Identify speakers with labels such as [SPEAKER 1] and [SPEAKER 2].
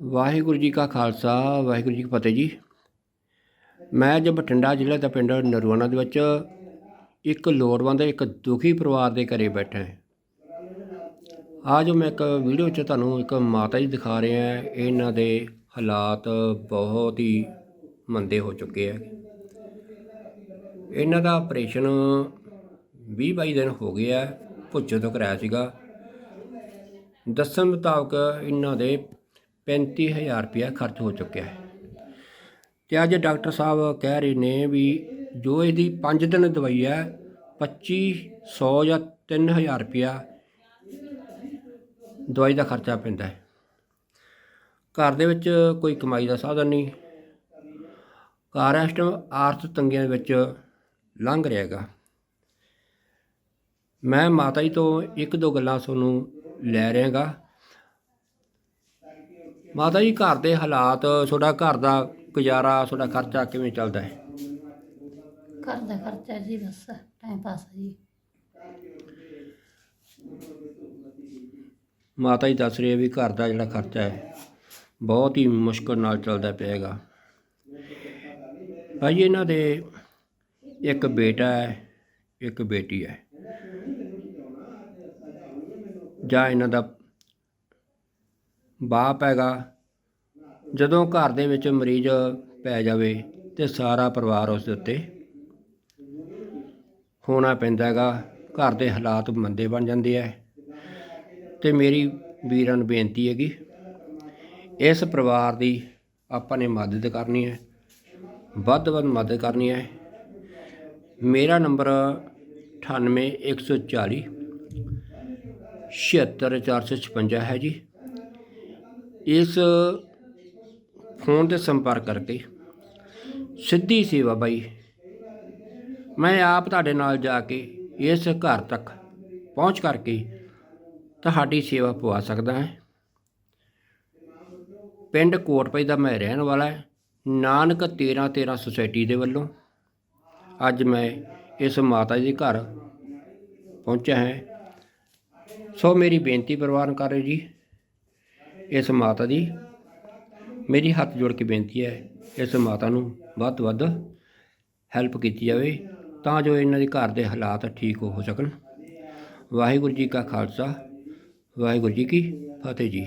[SPEAKER 1] ਵਾਹਿਗੁਰੂ ਜੀ ਕਾ ਖਾਲਸਾ, ਵਾਹਿਗੁਰੂ ਜੀ ਕੀ ਫਤਿਹ ਜੀ। ਮੈਂ ਅੱਜ ਬਠਿੰਡਾ ਜ਼ਿਲ੍ਹੇ ਦਾ ਪਿੰਡ ਨਰੂਆਣਾ ਦੇ ਵਿੱਚ ਇੱਕ ਲੋੜਵੰਦ, ਇੱਕ ਦੁਖੀ ਪਰਿਵਾਰ ਦੇ ਘਰੇ ਬੈਠਾ ਹਾਂ। ਜੋ ਮੈਂ ਇੱਕ ਵੀਡੀਓ 'ਚ ਤੁਹਾਨੂੰ ਇੱਕ ਮਾਤਾ ਜੀ ਦਿਖਾ ਰਿਹਾ ਹਾਂ ਇਹਨਾਂ ਦੇ ਹਾਲਾਤ ਬਹੁਤ ਹੀ ਮੰਦੇ ਹੋ ਚੁੱਕੇ ਆ। ਇਹਨਾਂ ਦਾ ਆਪਰੇਸ਼ਨ 20 22 ਦਿਨ ਹੋ ਗਏ ਆ ਭੁੱਜੋ ਤੋਂ ਕਰਾਇਆ ਸੀਗਾ। ਦੱਸਣ ਮੁਤਾਬਕ ਇਹਨਾਂ ਦੇ 35000 ਰੁਪਇਆ ਖਰਚ ਹੋ ਚੁੱਕਿਆ ਹੈ। ਤੇ ਅੱਜ ਡਾਕਟਰ ਸਾਹਿਬ ਕਹਿ ਰਹੇ ਨੇ ਵੀ ਜੋ ਇਹਦੀ 5 ਦਿਨ ਦਵਾਈ ਹੈ 2500 ਜਾਂ 3000 ਰੁਪਇਆ ਦਵਾਈ ਦਾ ਖਰਚਾ ਪੈਂਦਾ ਹੈ। ਘਰ ਦੇ ਵਿੱਚ ਕੋਈ ਕਮਾਈ ਦਾ ਸਾਧਨ ਨਹੀਂ। ਘਰ ਇਸ ਟਾਈਮ ਆਰਥਿਕ ਤੰਗੀਆਂ ਵਿੱਚ ਲੰਘ ਰਿਹਾ ਰਿਹਾਗਾ ਮੈਂ ਮਾਤਾ ਜੀ ਤੋਂ ਇੱਕ ਦੋ ਗੱਲਾਂ ਤੁਹਾਨੂੰ ਲੈ ਰਿਹਾਗਾ ਮਾਤਾ ਜੀ ਘਰ ਦੇ ਹਾਲਾਤ ਤੁਹਾਡਾ ਘਰ ਦਾ ਗੁਜ਼ਾਰਾ ਤੁਹਾਡਾ ਖਰਚਾ ਕਿਵੇਂ ਚੱਲਦਾ ਹੈ?
[SPEAKER 2] ਘਰ ਦਾ ਖਰਚਾ ਜੀ ਬਸ ਟਾਈਮ ਪਾਸ ਆ ਜੀ।
[SPEAKER 1] ਮਾਤਾ ਜੀ ਦੱਸ ਰਹੇ ਆ ਵੀ ਘਰ ਦਾ ਜਿਹੜਾ ਖਰਚਾ ਹੈ ਬਹੁਤ ਹੀ ਮੁਸ਼ਕਲ ਨਾਲ ਚੱਲਦਾ ਪਿਆ ਹੈਗਾ ਭਾਈ ਇਹਨਾਂ ਦੇ ਇੱਕ ਬੇਟਾ ਹੈ ਇੱਕ ਬੇਟੀ ਹੈ। ਜਾਂ ਇਹਨਾਂ ਦਾ ਬਾਪ ਹੈਗਾ। ਜਦੋਂ ਘਰ ਦੇ ਵਿੱਚ ਮਰੀਜ਼ ਪੈ ਜਾਵੇ ਤੇ ਸਾਰਾ ਪਰਿਵਾਰ ਉਸ ਦੇ ਉੱਤੇ ਹੋਣਾ ਪੈਂਦਾ ਹੈਗਾ। ਘਰ ਦੇ ਹਾਲਾਤ ਮੰਦੇ ਬਣ ਜਾਂਦੇ ਹੈ ਤੇ ਮੇਰੀ ਵੀਰਾਂ ਨੂੰ ਬੇਨਤੀ ਹੈਗੀ, ਇਸ ਪਰਿਵਾਰ ਦੀ ਆਪਾਂ ਨੇ ਮਦਦ ਕਰਨੀ ਹੈ। ਵੱਧ ਤੋਂ ਵੱਧ ਮਦਦ ਕਰਨੀ ਹੈ। ਮੇਰਾ ਨੰਬਰ 98140 76456 ਹੈ ਜੀ। ਇਸ ਫੋਨ ਤੇ ਸੰਪਰਕ ਕਰਕੇ ਸਿੱਧੀ ਸੇਵਾ ਬਾਈ। ਮੈਂ ਆਪ ਤੁਹਾਡੇ ਨਾਲ ਜਾ ਕੇ ਇਸ ਘਰ ਤੱਕ ਪਹੁੰਚ ਕਰਕੇ ਤੁਹਾਡੀ ਸੇਵਾ ਪਵਾ ਸਕਦਾ ਹਾਂ। ਪਿੰਡ ਕੋਟਪਈ ਦਾ ਮੈਂ ਰਹਿਣ ਵਾਲਾ ਹੈ, ਨਾਨਕ 13 13 ਸੁਸਾਇਟੀ ਦੇ ਵੱਲੋਂ। ਅੱਜ ਮੈਂ ਇਸ ਮਾਤਾ ਜੀ ਦੇ ਘਰ ਪਹੁੰਚਿਆ ਹਾਂ। ਸੋ ਮੇਰੀ ਬੇਨਤੀ ਪ੍ਰਵਾਨ ਕਰੋ ਜੀ। ਇਸ ਮਾਤਾ ਦੀ ਮੇਰੀ ਹੱਥ ਜੋੜ ਕੇ ਬੇਨਤੀ ਹੈ, ਇਸ ਮਾਤਾ ਨੂੰ ਵੱਧ ਤੋਂ ਵੱਧ ਹੈਲਪ ਕੀਤੀ ਜਾਵੇ ਤਾਂ ਜੋ ਇਹਨਾਂ ਦੇ ਘਰ ਦੇ ਹਾਲਾਤ ਠੀਕ ਹੋ ਸਕਣ। ਵਾਹਿਗੁਰੂ ਜੀ ਕਾ ਖਾਲਸਾ, ਵਾਹਿਗੁਰੂ ਜੀ ਕੀ ਫਤਿਹ ਜੀ।